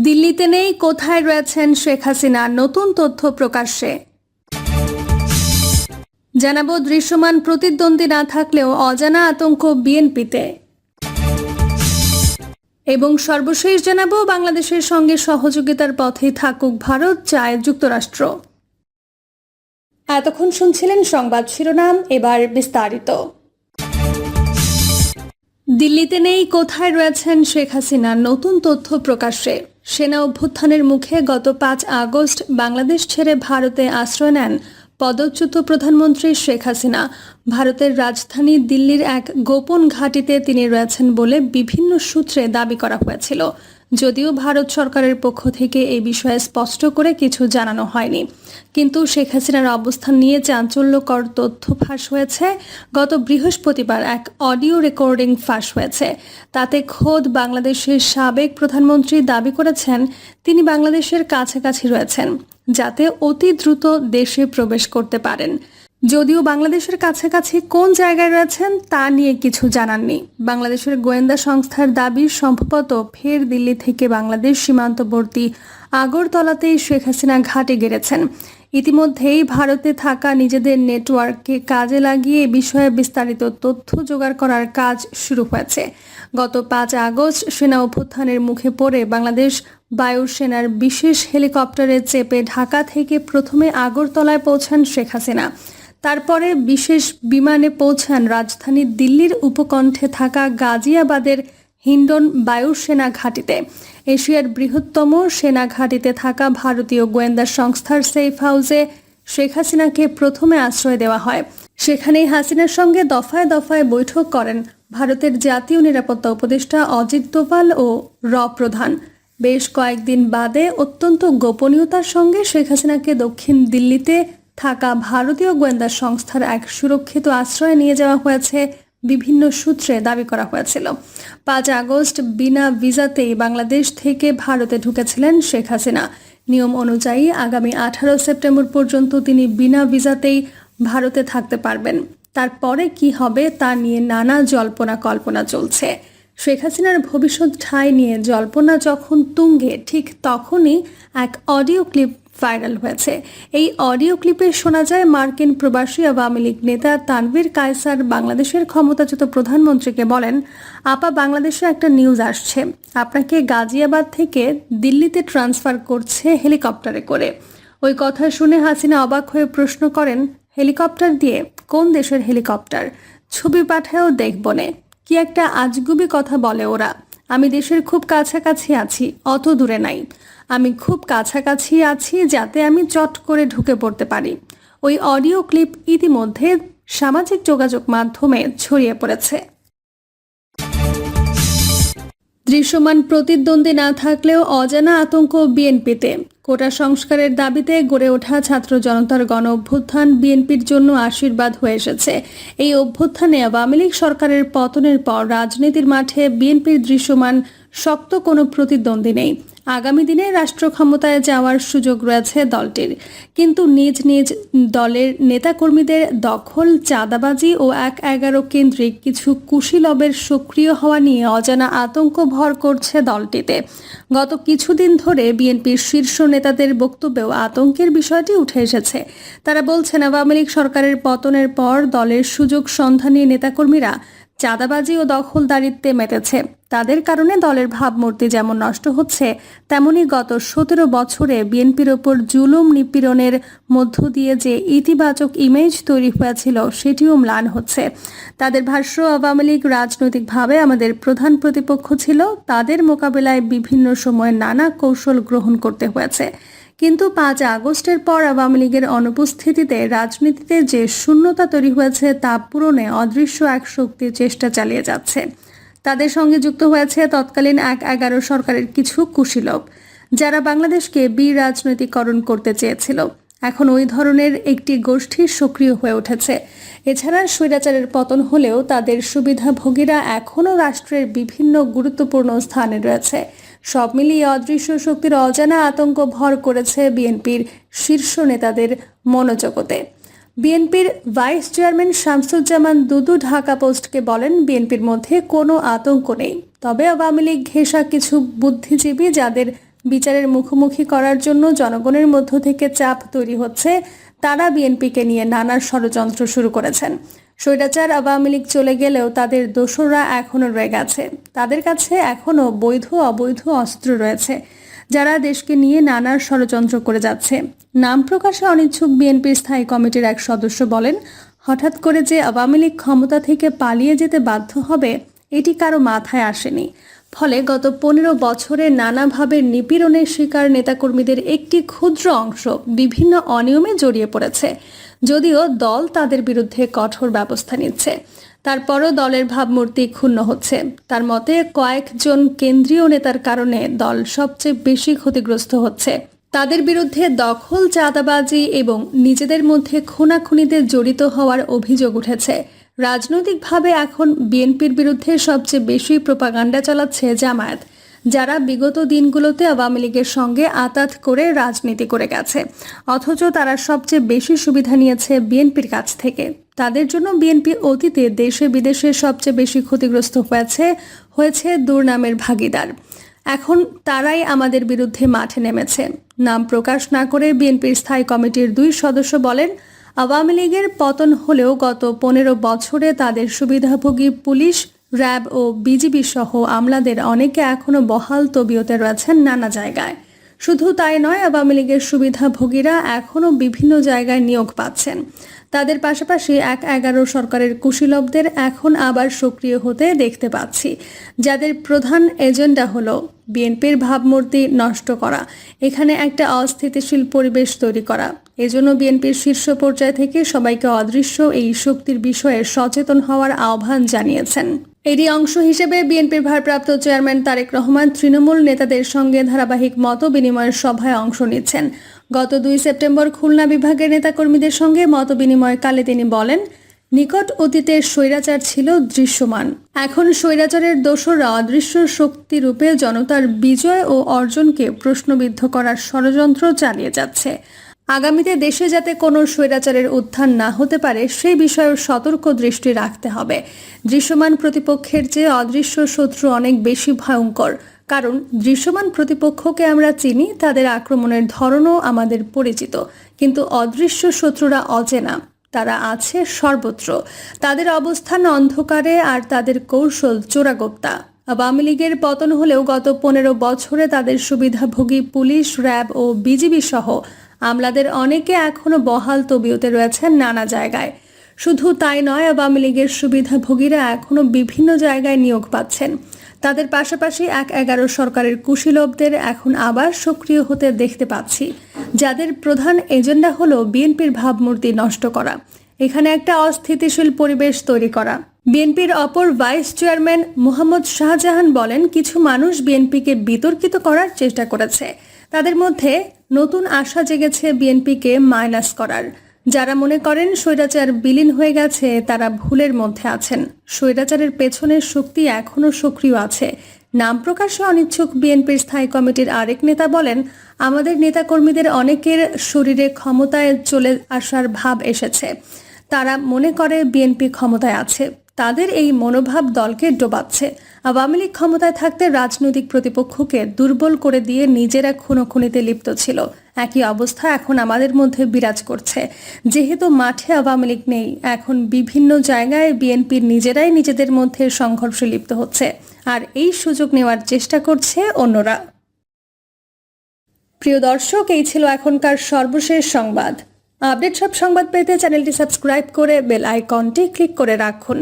দিল্লিতে নেই, কোথায় রয়েছেন শেখ হাসিনা? নতুন তথ্য প্রকাশ্যে। জানাব, দৃশ্যমান প্রতিদ্বন্দ্বী না থাকলেও অজানা আতঙ্ক বিএনপিতে। এবং সর্বশেষ জানাব, বাংলাদেশের সঙ্গে সহযোগিতার পথেই থাকুক ভারত, চায় যুক্তরাষ্ট্র। এতক্ষণ শুনছিলেন সংবাদ শিরোনাম, এবার বিস্তারিত। দিল্লিতে নেই, কোথায় রয়েছেন শেখ হাসিনা? নতুন তথ্য প্রকাশ্যে। সেনা অভ্যুত্থানের মুখে গত পাঁচ আগস্ট বাংলাদেশ ছেড়ে ভারতে আশ্রয় নেন পদচ্যুত প্রধানমন্ত্রী শেখ হাসিনা। ভারতের রাজধানী দিল্লির এক গোপন ঘাঁটিতে তিনি রয়েছেন বলে বিভিন্ন সূত্রে দাবি করা হয়েছিল। যদিও ভারত সরকারের পক্ষ থেকে এই বিষয়ে স্পষ্ট করে কিছু জানানো হয়নি। কিন্তু শেখ হাসিনার অবস্থান নিয়ে চাঞ্চল্যকর তথ্য ফাঁস হয়েছে। গত বৃহস্পতিবার এক অডিও রেকর্ডিং ফাঁস হয়েছে। তাতে খোদ বাংলাদেশের সাবেক প্রধানমন্ত্রী দাবি করেছেন, তিনি বাংলাদেশের কাছাকাছি রয়েছেন, যাতে অতি দ্রুত দেশে প্রবেশ করতে পারেন। যদিও বাংলাদেশের কাছাকাছি কোন জায়গায় রয়েছেন তা নিয়ে কিছু জানাননি বাংলাদেশের গোয়েন্দা সংস্থার দাবি, সম্ভবত ফের দিল্লি থেকে বাংলাদেশ সীমান্তবর্তী আগরতলাতেই শেখ হাসিনা ঘাটে গেড়েছেন। ইতিমধ্যেই ভারতে থাকা নিজেদের নেটওয়ার্ককে কাজে লাগিয়ে বিষয়ে বিস্তারিত তথ্য জোগাড় করার কাজ শুরু হয়েছে। গত পাঁচ আগস্ট সেনা অভ্যুত্থানের মুখে পড়ে বাংলাদেশ বায়ুসেনার বিশেষ হেলিকপ্টারে চেপে ঢাকা থেকে প্রথমে আগরতলায় পৌঁছান শেখ হাসিনা। তারপরে বিশেষ বিমানে পৌঁছান রাজধানী দিল্লির উপকণ্ঠে থাকা গাজিয়াবাদের হিন্ডন বায়ুসেনা ঘাঁটিতে। এশিয়ার বৃহত্তম সেনা ঘাঁটিতে থাকা ভারতীয় গোয়েন্দা সংস্থার সেফ হাউসে শেখ হাসিনাকে প্রথমে আশ্রয় দেওয়া হয়। সেখানেই হাসিনার সঙ্গে দফায় দফায় বৈঠক করেন ভারতের জাতীয় নিরাপত্তা উপদেষ্টা অজিত দোভাল ও র প্রধান। বেশ কয়েকদিন বাদে অত্যন্ত গোপনীয়তার সঙ্গে শেখ হাসিনাকে দক্ষিণ দিল্লিতে থাকা ভারতীয় গোয়েন্দা সংস্থার এক সুরক্ষিত আশ্রয়ে নিয়ে যাওয়া হয়েছে বিভিন্ন সূত্রে দাবি করা হয়েছিল। পাঁচ আগস্ট বিনা ভিসাতেই বাংলাদেশ থেকে ভারতে ঢুকেছিলেন শেখ হাসিনা। নিয়ম অনুযায়ী আগামী আঠারো সেপ্টেম্বর পর্যন্ত তিনি বিনা ভিসাতেই ভারতে থাকতে পারবেন। তারপরে কি হবে তা নিয়ে নানা জল্পনা কল্পনা চলছে। শেখ হাসিনার ভবিষ্যৎ ঠাঁই নিয়ে জল্পনা যখন তুঙ্গে, ঠিক তখনই এক অডিও ক্লিপ ভাইরাল হয়েছে। এই অডিও ক্লিপে শোনা যায় মার্কিন প্রবাসী আওয়ামী লীগ নেতা তানভীর কায়সার বাংলাদেশের ক্ষমতাচ্যুত প্রধানমন্ত্রীকে বলেন, আপা, বাংলাদেশে একটা নিউজ আসছে। আপনাকে গাজিয়াবাদ থেকে দিল্লিতে ট্রান্সফার করছে হেলিকপ্টারে করে। ওই কথা শুনে হাসিনা অবাক হয়ে প্রশ্ন করেন হেলিকপ্টার দিয়ে কোন দেশের হেলিকপ্টার ছবি পাঠায়ও দেখবনে কি একটা আজগুবি কথা বলে ওরা। আমি দেশের খুব কাছাকাছি আছি, অত দূরে নাই। আমি খুব কাছাকাছি আছি যাতে আমি চট করে ঢুকে পড়তে পারি। ওই অডিও ক্লিপ ইতিমধ্যে সামাজিক যোগাযোগ মাধ্যমে ছড়িয়ে পড়েছে। দৃশ্যমান প্রতিদ্বন্দ্বী না থাকলেও অজানা আতঙ্ক বিএনপিতে। কোটা সংস্কারের দাবিতে গড়ে ওঠা ছাত্র জনতার গণ অভ্যুত্থান বিএনপির জন্য আশীর্বাদ হয়ে এসেছে। এই অভ্যুত্থানে আওয়ামী লীগ সরকারের পতনের পর রাজনীতির মাঠে বিএনপির দৃশ্যমান শক্ত কোনো প্রতিদ্বন্দ্বী নেই। আগামী দিনে রাষ্ট্র ক্ষমতায় যাওয়ার সুযোগ রয়েছে দলটির। কিন্তু নিজ নিজ দলের নেতাকর্মীদের দখল, চাঁদাবাজি ও এক এগারো কেন্দ্রিক কিছু কুশীলবের সক্রিয় হওয়া নিয়ে অজানা আতঙ্ক ভর করছে দলটিতে। গত কিছুদিন ধরে বিএনপির শীর্ষ নেতাদের বক্তব্যেও আতঙ্কের বিষয়টি উঠে এসেছে। তারা বলছেন, আওয়ামী লীগ সরকারের পতনের পর দলের সুযোগ সন্ধানী নেতাকর্মীরা চাঁদাবাজি ও দখলদারিত্বে মেতেছে। তাদের কারণে দলের ভাবমূর্তি যেমন নষ্ট হচ্ছে, তেমনি গত সতেরো বছরে বিএনপির ওপর জুলুম নিপীড়নের মধ্য দিয়ে যে ইতিবাচক ইমেজ তৈরি হয়েছিল, সেটিও ম্লান হচ্ছে। তাদের ভাষ্য, আওয়ামী লীগ রাজনৈতিকভাবে আমাদের প্রধান প্রতিপক্ষ ছিল, তাদের মোকাবেলায় বিভিন্ন সময় নানা কৌশল গ্রহণ করতে হয়েছে। কিন্তু পাঁচ আগস্টের পর আওয়ামী লীগের অনুপস্থিতিতে রাজনীতিতে যে শূন্যতা তৈরি হয়েছে, তা পূরণে অদৃশ্য এক শক্তির চেষ্টা চালিয়ে যাচ্ছে। তাদের সঙ্গে যুক্ত হয়েছে তৎকালীন এক এগারো সরকারের কিছু কুশীলব, যারা বাংলাদেশকে বিরাজনৈতিকরণ করতে চেয়েছিল। এখন ওই ধরনের একটি গোষ্ঠী সক্রিয় হয়ে উঠেছে। এছাড়া স্বৈরাচারের পতন হলেও তাদের সুবিধাভোগীরা এখনও রাষ্ট্রের বিভিন্ন গুরুত্বপূর্ণ স্থানে রয়েছে। সব মিলিয়ে অদৃশ্য শক্তির অজানা আতঙ্ক ভর করেছে বিএনপির শীর্ষ নেতাদের মনোজগতে। বিএনপির ভাইস চেয়ারম্যান শামসুজ্জামান দুদু ঢাকা পোস্টকে বলেন, বিএনপির মধ্যে কোনো আতঙ্ক নেই। তবে আওয়ামী লীগ ঘেঁষা কিছু বুদ্ধিজীবী যাদের বিচারের মুখোমুখি করার জন্য জনগণের মধ্য থেকে চাপ তৈরি হচ্ছে, তারা বিএনপিকে নিয়ে নানা ষড়যন্ত্র শুরু করেছেন। স্বৈরাচার আওয়ামী লীগ চলে গেলেও তাদের দোসররা এখনও রয়ে গেছে তাদের কাছে এখনও বৈধ অবৈধ অস্ত্র রয়েছে। যারা দেশকে নিয়ে নানা ষড়যন্ত্র করে যাচ্ছে। নাম প্রকাশে অনিচ্ছুক বিএনপির স্থায়ী কমিটির এক সদস্য বলেন, হঠাৎ করে যে আওয়ামী লীগ ক্ষমতা থেকে পালিয়ে যেতে বাধ্য হবে, এটি কারও মাথায় আসেনি। ফলে গত পনেরো বছরে নানাভাবে নিপীড়নের শিকার নেতাকর্মীদের একটি ক্ষুদ্র অংশ বিভিন্ন অনিয়মে জড়িয়ে পড়েছে, যদিও দল তাদের বিরুদ্ধে কঠোর ব্যবস্থা নিচ্ছে। তারপরও দলের ভাবমূর্তি ক্ষুণ্ণ হচ্ছে। তার মতে, কয়েকজন কেন্দ্রীয় নেতার কারণে দল সবচেয়ে বেশি ক্ষতিগ্রস্ত হচ্ছে। তাদের বিরুদ্ধে দখল, চাঁদাবাজি এবং নিজেদের মধ্যে খুনাখুনিতে জড়িত হওয়ার অভিযোগ উঠেছে। রাজনৈতিকভাবে এখন বিএনপির বিরুদ্ধে সবচেয়ে বেশি প্রোপাগান্ডা চালাচ্ছে জামায়াত, যারা বিগত দিনগুলোতে আওয়ামী লীগের সঙ্গে আতাত করে রাজনীতি করে গেছে। অথচ তারা সবচেয়ে বেশি সুবিধা নিয়েছে বিএনপির কাছ থেকে। তাদের জন্য বিএনপি অতীতে দেশে বিদেশে সবচেয়ে বেশি ক্ষতিগ্রস্ত হয়েছে হয়েছে দুর্নামের ভাগিদার। এখন তারাই আমাদের বিরুদ্ধে মাঠে নেমেছে। নাম প্রকাশ না করে বিএনপির স্থায়ী কমিটির দুই সদস্য বলেন, আওয়ামী লীগের পতন হলেও গত পনেরো বছরে তাদের সুবিধাভোগী পুলিশ, র্যাব ও বিজিবি সহ আমলাদের অনেকে এখনও বহাল তবিয়তে রয়েছেন নানা জায়গায়। শুধু তাই নয়, আওয়ামী লীগের সুবিধাভোগীরা এখনও বিভিন্ন জায়গায় নিয়োগ পাচ্ছেন। তাদের পাশাপাশি এক এগারো সরকারের কুশীলবদের এখন আবার সক্রিয় হতে দেখতে পাচ্ছি। যাদের প্রধান এজেন্ডা হলো বিএনপির ভাবমূর্তি নষ্ট করা, এখানে একটা অস্থিতিশীল পরিবেশ তৈরি করা। এজন্য বিএনপির শীর্ষ পর্যায় থেকে সবাইকে অদৃশ্য এই শক্তির বিষয়ে সচেতন হওয়ার আহ্বান জানিয়েছেন। এরই অংশ হিসেবে বিএনপির ভারপ্রাপ্ত চেয়ারম্যান তারেক রহমান তৃণমূল নেতাদের সঙ্গে ধারাবাহিক মত বিনিময়ের সভায় অংশ নিচ্ছেন। গত দুই সেপ্টেম্বর খুলনা বিভাগের নেতাকর্মীদের সঙ্গে মত বিনিময়কালে তিনি বলেন, নিকট অতীতের স্বৈরাচার ছিল দৃশ্যমান। এখন স্বৈরাচারের দোসররা অদৃশ্য শক্তি রূপে জনতার বিজয় ও অর্জনকে প্রশ্নবিদ্ধ করার ষড়যন্ত্র চালিয়ে যাচ্ছে। আগামীতে দেশে যাতে কোনো স্বৈরাচারের উত্থান না হতে পারে সেই বিষয়ে সতর্ক দৃষ্টি রাখতে হবে। দৃশ্যমান প্রতিপক্ষের চেয়ে অদৃশ্য শত্রু অনেক বেশি ভয়ঙ্কর। কারণ দৃশ্যমান প্রতিপক্ষকে আমরা চিনি, তাদের আক্রমণের ধরনও আমাদের পরিচিত। কিন্তু অদৃশ্য শত্রুরা অচেনা, তারা আছে সর্বত্র। তাদের অবস্থান অন্ধকারে আর তাদের কৌশল চোরাগোপ্তা। আওয়ামী লীগের পতন হলেও গত পনেরো বছরে তাদের সুবিধাভোগী পুলিশ, র্যাব ও বিজিবি সহ আমলাদের অনেকে এখনও বহাল তবিয়তে রয়েছেন নানা জায়গায়। শুধু তাই নয়, আওয়ামী লীগের সুবিধাভোগীরা এখনও বিভিন্ন জায়গায় নিয়োগ পাচ্ছেন। তাদের পাশাপাশি এক এগারো সরকারের কুশীলবদের এখন আবার সক্রিয় হতে দেখতে পাচ্ছি। যাদের প্রধান এজেন্ডা হলো বিএনপির ভাবমূর্তি নষ্ট করা। এখানে একটা অস্থিতিশীল পরিবেশ তৈরি করা। বিএনপির অপর ভাইস চেয়ারম্যান মোহাম্মদ শাহজাহান বলেন, কিছু মানুষ বিএনপিকে বিতর্কিত করার চেষ্টা করেছে। তাদের মধ্যে নতুন আশা জেগেছে বিএনপিকে মাইনাস করার। যারা মনে করেন স্বৈরাচার বিলীন হয়ে গেছে, তারা ভুলের মধ্যে আছেন। স্বৈরাচারের পেছনের শক্তি এখনও সক্রিয় আছে। নাম প্রকাশে অনিচ্ছুক বিএনপির স্থায়ী কমিটির আরেক নেতা বলেন, আমাদের নেতাকর্মীদের অনেকের শরীরে ক্ষমতায় চলে আসার ভাব এসেছে। তারা মনে করে বিএনপি ক্ষমতায় আছে। তাদের এই মনোভাব দলকে ডোবাচ্ছে। আওয়ামী লীগ ক্ষমতায় থাকতে রাজনৈতিক প্রতিপক্ষকে দুর্বল করে দিয়ে নিজেরা খুনোখুনিতে লিপ্ত ছিল। একই অবস্থা এখন আমাদের মধ্যে বিরাজ করছে। যেহেতু মাঠে আওয়ামী লীগ নেই, এখন বিভিন্ন জায়গায় বিএনপির নিজেরাই নিজেদের মধ্যে সংঘর্ষে লিপ্ত হচ্ছে। আর এই সুযোগ নেওয়ার চেষ্টা করছে অন্যরা। প্রিয় দর্শক, এই ছিল এখনকার সর্বশেষ সংবাদ। আপডেট সব সংবাদ পেতে চ্যানেলটি সাবস্ক্রাইব করে বেল আইকনটি ক্লিক করে রাখুন।